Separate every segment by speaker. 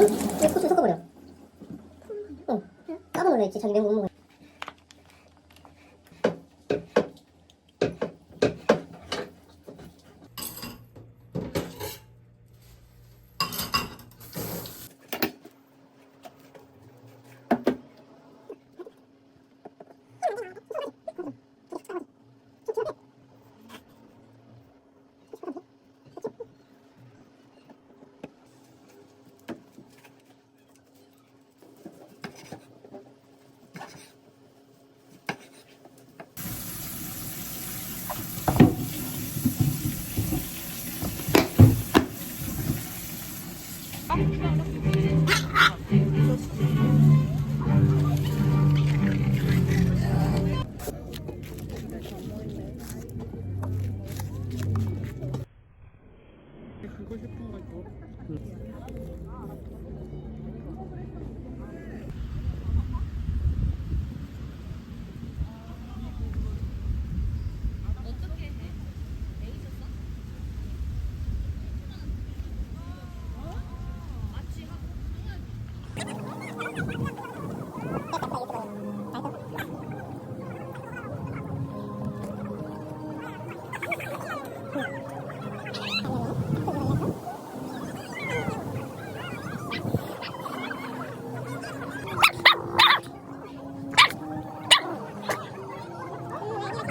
Speaker 1: 응? 왜 코스 섞어버려? 응. 까만 놀라 있지. 자기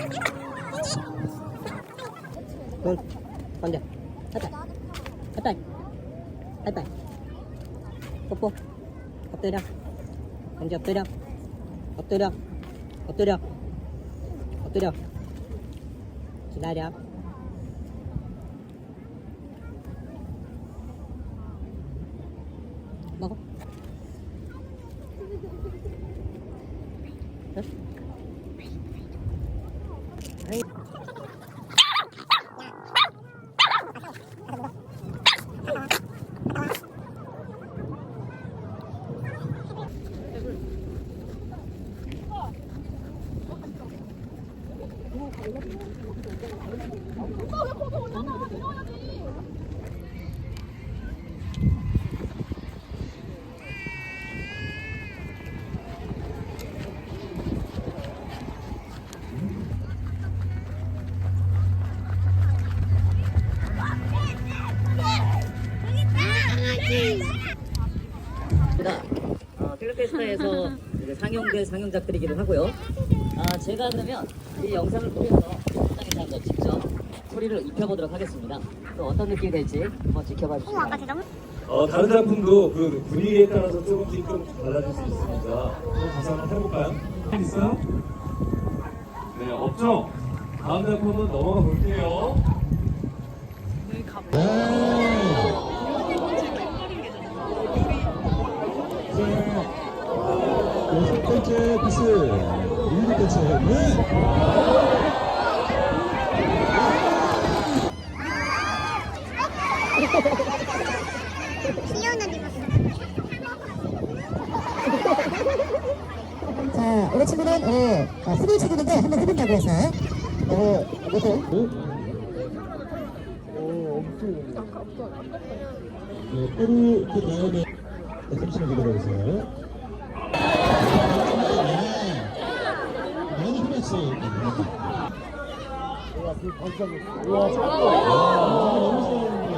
Speaker 1: 내못 먹어. 눈, 번져. 하이파이. 하이파이. 하이파이. 뽀뽀. 엎드려. 번져 엎드려. 엎드려. 엎드 려. 엎드려. 기다려. 먹어. 응? 아이.
Speaker 2: 어, 필리페스타에서 이제 상영된 상영작들이기도 하고요. 아, 제가 그러면 이 영상을 보면서 현장에서 한번 직접 소리를 입혀보도록 하겠습니다. 또 어떤 느낌이 될지 한번 지켜봐 주시기 바랍니다.
Speaker 3: 어, 다른 작품도 그 분위기에 따라서 조금씩 좀 달라질 수 있습니다. 한번 가서 한번 해볼까요? 있어요? 네, 없죠? 다음 작품은 넘어가 볼게요.
Speaker 4: 여 섯 번째 피스. 일곱 번째 네.
Speaker 5: 자, 우리 친구는 예, 어, 흡을 치는데 한번 해본다고 해서 어, 이것도
Speaker 4: 네, 꼬리 그 다음에 네, 잠시만 기다려주세요 많이 힘냈어요 와, 너무 잘하는데